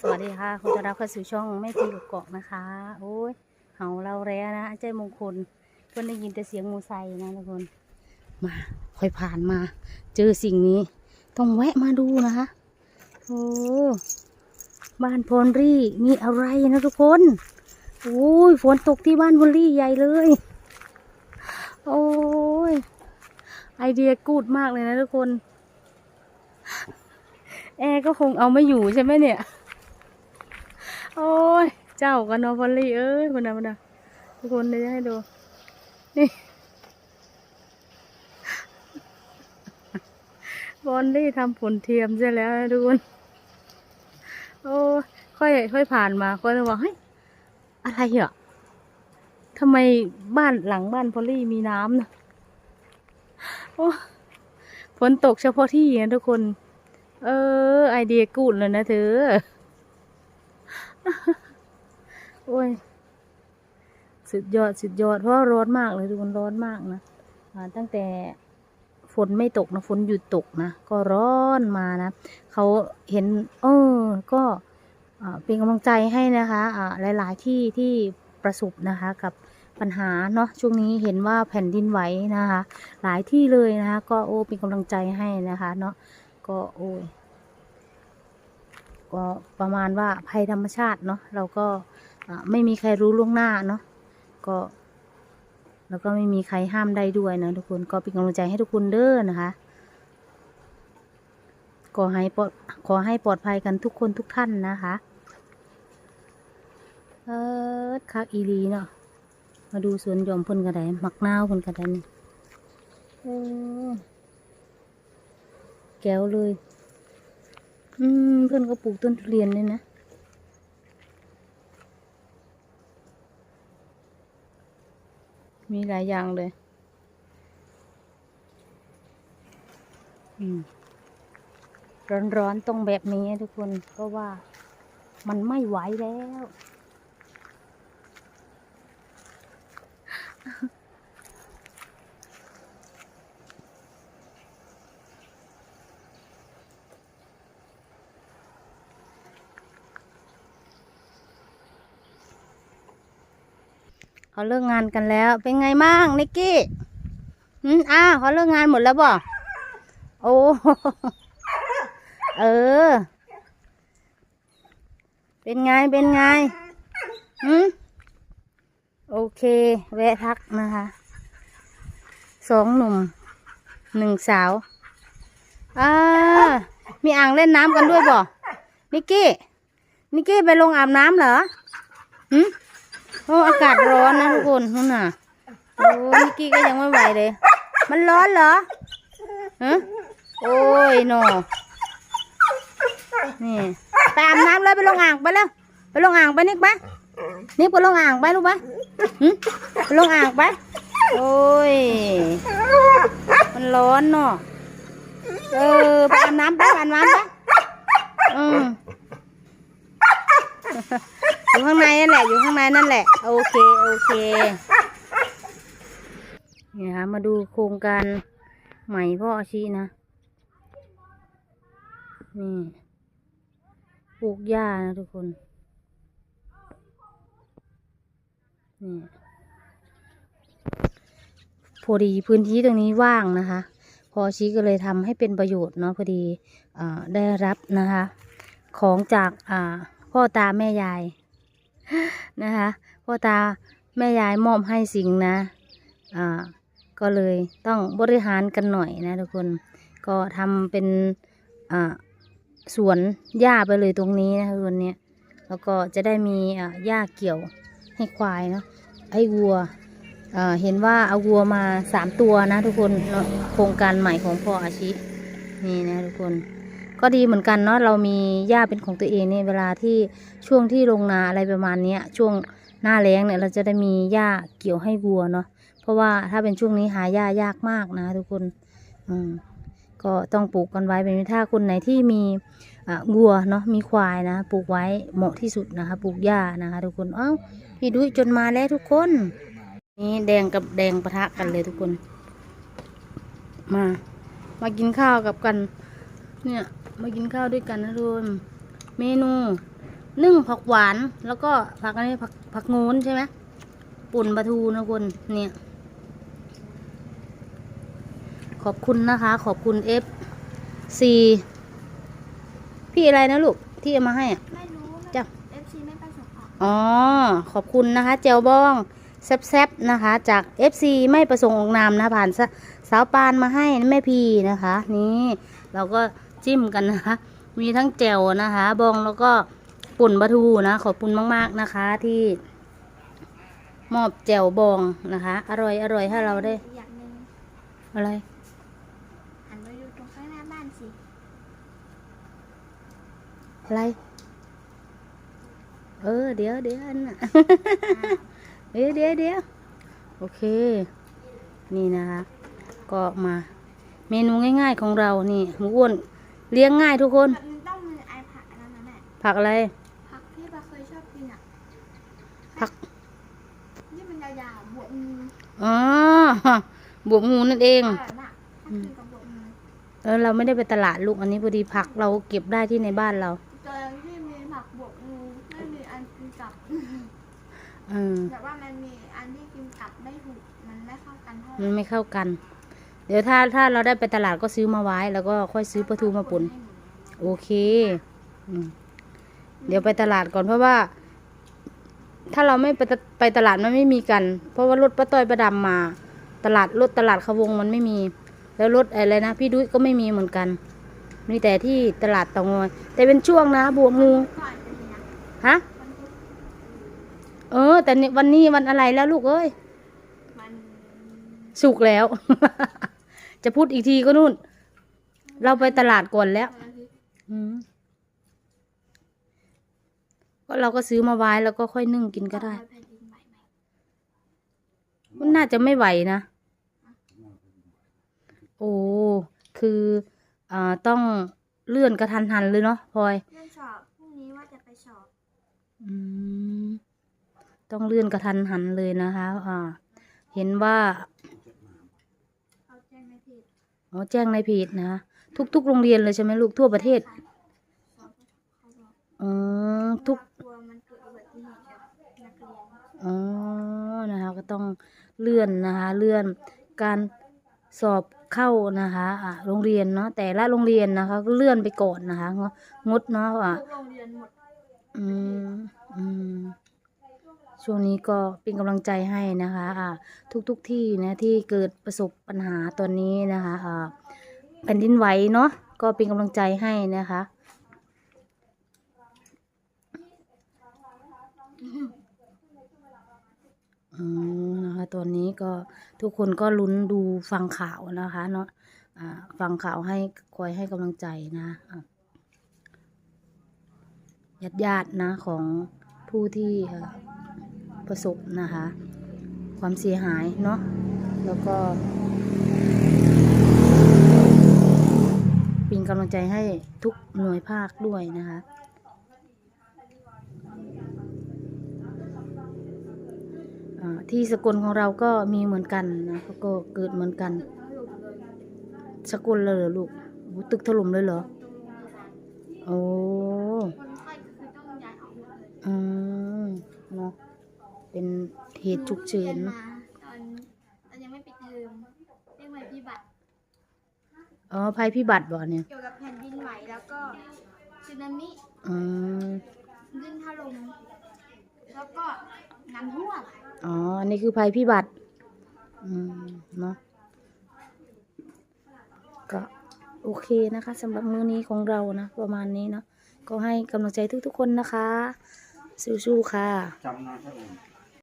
สวัสดีค่ะคุณต้อนรับเข้าสู่ช่องไม่ตีกเกาะนะคะ โอ้ยเห่าเราแล้วนะเจ้มงคลเพื่นได้ยินแต่เสียงงูไซนะทุกคน มาค่อยผ่านมา เจอสิ่งนี้ ต้องแวะมาดูนะคะโอ้บ้านพรรี่มีอะไรนะทุกคนโอ้ยฝนตกที่บ้านพรรี่ใหญ่เลย โอ้ยไอเดียกูดมากเลยนะทุกคน แอร์ก็คงเอาไม่อยู่ใช่ไหมเนี่ย โอ้ย เจ้ากันนอะพอลลี่เอ้ยคนนะคนนะทุกคนเดี๋ยวจะให้ดู นี่บอลลี่ทำผลเทียมใช่แล้วทุกคน โอ้ค่อยค่อยผ่านมาค่อยเลยว่าเฮ้ยอะไรเหรอทำไมบ้านหลังบ้านพอลลี่มีน้ำนะโอ้ฝนตกเฉพาะที่นะทุกคน เออ ไอเดียกูดเลยนะเธอ โอ้ย สุดยอด สุดยอด เพราะร้อนมากเลยทุกคนร้อนมากนะตั้งแต่ฝนไม่ตกนะฝนหยุดตกนะ ก็ร้อนมานะ เขาเห็น เออ ก็เป็นกำลังใจให้นะคะหลาย ๆ ที่ที่ประสบนะคะกับปัญหาเนาะช่วงนี้เห็นว่าแผ่นดินไหวนะคะ หลายที่เลยนะคะ ก็โอ้เป็นกำลังใจให้นะคะ เนาะก็โอ้ย ก็ประมาณว่าภัยธรรมชาติเนาะเราก็ไม่มีใครรู้ล่วงหน้าเนาะก็แล้วก็ไม่มีใครห้ามได้ด้วยนะทุกคนก็เป็นกำลังใจให้ทุกคนเด้อนะคะขอให้ปลอดขอให้ปลอดภัยกันทุกคนทุกท่านนะคะเออคักอีหลีเนาะมาดูสวนหยอมพ่นกระไดมักนาวพ่นกระไดนี่เออแก้วเลย อืมเพื่อนก็ปลูกต้นทุเรียนเลยนะ มีหลายอย่างเลย อืม ร้อนๆต้องแบบนี้ทุกคนเพราะว่ามันไม่ไหวแล้ว เขาเลิกงานกันแล้ว เป็นไงบ้างนิกกี้อืมอ้าวเขาเลิกงานหมดแล้วบ่โอ้เออ เป็นไงเป็นไงอืมโอเค แวะทักนะคะสองหนุ่มหนึ่งสาวอ่ามีอ่างเล่นน้ำกันด้วยบ่นิกกี้นิกกี้ไปลงอาบน้ำเหรอหืม โอ้อากาศร้อนนะทุกคนนู่นน่ะโอ้นิกกี้ก็ยังไม่ไหวเลย มันร้อนเหรอฮะโอ้ยโนนี่ไปอาบน้ำเลยไปลงอ่างไปแล้วไปลงอ่างไปนิกไปนิกไปลงอ่างไปลูกไปหึไปลงอ่างไปโอ้ยมันร้อนเนาะเออไปอาบน้ำไปอาบน้ำไปอืม อยู่ข้างในนั่นแหละ อยู่ข้างในนั่นแหละ โอเค โอเคเนี่ยค่ะมาดูโครงการใหม่พ่ออาชีนะ นี่ปลูกหญ้านะทุกคน นี่พอดีพื้นที่ตรงนี้ว่างนะคะ พอชี้ก็เลยทำให้เป็นประโยชน์เนาะพอดีอได้รับนะคะ ของจากพ่อตาแม่ยาย นะคะพ่อตาแม่ยายมอบให้สิ่งนะ อ่า ก็เลยต้องบริหารกันหน่อยนะทุกคน ก็ทำเป็น อ่า สวนหญ้าไปเลยตรงนี้นะทุกคนเนี่ย แล้วก็จะได้มี อ่า หญ้าเกี่ยวให้ควายเนาะ ให้วัว อ่า เห็นว่าเอาวัวมาสามตัวนะทุกคน โครงการใหม่ของพ่ออาชิ นี่นะทุกคน ก็ดีเหมือนกันเนาะเรามีหญ้าเป็นของตัวเองเนี่ยเวลาที่ช่วงที่ลงนาอะไรประมาณเนี้ยช่วงหน้าแล้งเนี่ยเราจะได้มีหญ้าเกี่ยวให้วัวเนาะเพราะว่าถ้าเป็นช่วงนี้หาหญ้ายากมากนะทุกคนอืมก็ต้องปลูกกันไว้เป็นถ้าคนไหนที่มีอ่าวัวเนาะมีควายนะปลูกไว้เหมาะที่สุดนะคะ ปลูกหญ้านะคะทุกคนเอ้าพี่ดุ้ยจนมาแล้วทุกคน นี่แดงกับแดงปะทะกันเลยทุกคน มา มากินข้าวกับกัน เนี่ย มากินข้าวด้วยกันนะทุกคนเมนูนึ่งผักหวานแล้วก็ผักอะไรผักผักโงนใช่ไหมปุ่นปลาทูนะคุณเนี่ย ขอบคุณนะคะ ขอบคุณเอฟซีพี่อะไรนะลูกที่เอามาให้อะไม่รู้จ้ะเอฟซีไม่ประสงค์ออกอ๋อ ขอบคุณนะคะ เจลบองแซบๆนะคะ จาก FC ไม่ประสงค์ออกนามนะผ่านสสาวปานมาให้แม่พีนะคะ นี่ เราก็ จิ้มกันนะคะ มีทั้งแจวนะคะ บองแล้วก็ปุ่นปลาทูนะ ขอบคุณมากๆนะคะ ที่ มอบแจวบองนะคะ อร่อยอร่อยให้เราได้อีกอย่างหนึ่งอะไร หันไปดูตรงข้างหน้าบ้านสิ อะไร เออ เดี๋ยวเดี๋ยวอันน่ะ เดี๋ยวเดี๋ยวเดี๋ยวโอเค นี่นะคะ ก็มา เมนูง่ายๆของเรานี่หมูอ้วน เลี้ยงง่ายทุกคน แบบมันต้องมีไอผักอันนั้นนะแม่ผักอะไร ผักที่ปาเคยชอบกินอะผัก ที่มันยาวๆบวกมืออ๋อบวกหมูนั่นเอง อร่อยมากถ้ากินกับบวกมือเออเราไม่ได้ไปตลาดลูกอันนี้พอดีผักเราเก็บได้ที่ในบ้านเราตอนที่มีผักบวกมือไม่มีอันกินกับ เออแต่ว่ามันมีอันที่กินกับไม่ถูกมันไม่เข้ากันเท่าไหมัร่นไม่เข้ากัน เดี๋ยวถ้าถ้าเราได้ไปตลาดก็ซื้อมาไว้ แล้วก็ค่อยซื้อปลาทูมาปุ่นโอเคอืมเดี๋ยวไปตลาดก่อนเพราะว่า ถ้าเราไม่ไปตไปตลาดมันไม่มีกัน เพราะว่ารถป้าต้อยป้าดำมา ตลาดรถตลาดขวงมันไม่มี แล้วรถอะไรนะพี่ดุ้ยก็ไม่มีเหมือนกันมีแต่ที่ตลาดเตางอยแต่เป็นช่วงนะบวกงูก่อนจะมีนะฮะมันพุธเออ แต่นี่วันนี้วันอะไรแล้วลูกเอ้ยมันสุกร์แล้ว จะพูดอีกทีก็นู่น เราไปตลาดก่อนแล้ววันอาทิตย์อืมก็เราก็ซื้อมาไว้แล้วก็ค่อยนึ่งกินก็ได้แผ่นดินไหวไหมมันน่าจะไม่ไหวนะ โอ้ คืออ่าต้องเลื่อนกระทันหันเลยเนาะพลอยเรื่องสอบพรุ่งนี้ว่าจะไปสอบ อืม ต้องเลื่อนกระทันหันเลยนะคะ อ่า เห็นว่าเขาแจ้งไม่ผิด อ๋อแจ้งในเพจนะทุกๆ โรงเรียนเลยใช่ไหมลูกทั่วประเทศค่ะสอบเขาบอกอ๋อทุกกลัวมันเกิดอุบัติเหตุกับนักเรียนอ๋อนะคะก็ต้องเลื่อนนะคะเลื่อนการสอบเข้านะคะอะโรงเรียนเนาะแต่ละโรงเรียนนะคะก็เลื่อนไปก่อนนะคะงงดเนาะอะทุกโรงเรียนหมด อืมอืม ช่วงนี้ก็เป็นกำลังใจให้นะคะอ่าทุกๆทที่นะที่เกิดประสบปัญหาตอนนี้นะคะอ่าแผ่นดินไหวเนาะก็เป็นกำลังใจให้นะคะอืมนะคะตอนนี้ก็ทุกคนก็ลุ้นดูฟังข่าวนะคะเนาะอ่าฟังข่าวให้คอยให้กำลังใจนะญาติญาตินะของผู้ที่ ประสบนะคะ ความเสียหายเนาะแล้วก็ เป็นกำลังใจให้ทุกหน่วยภาคด้วยนะคะที่สกลของเราก็มีเหมือนกันนะเขาก็เกิดเหมือนกัน สกลเลยเหรอลูกตึกถล่มเลยเหรอ โอ้ เหตุฉุกเฉินรียมาตอนตอนยังไม่ปิดเทอมเรื่องภัยพิบัติ อ๋อภัยพิบัติบ่เนี่ยเกี่ยวกับแผ่นดินไหวแล้วก็สึนามิอืมดินถล่มแล้วก็น้ำท่วมอ๋ออันนี้คือภัยพิบัติ อืม เนาะก็โอเคนะคะสำหรับมื้อนี้ของเรานะ ประมาณนี้เนาะก็ให้กำลังใจทุกๆคนนะคะสู้ๆค่ะ จำนานเท่าไหร่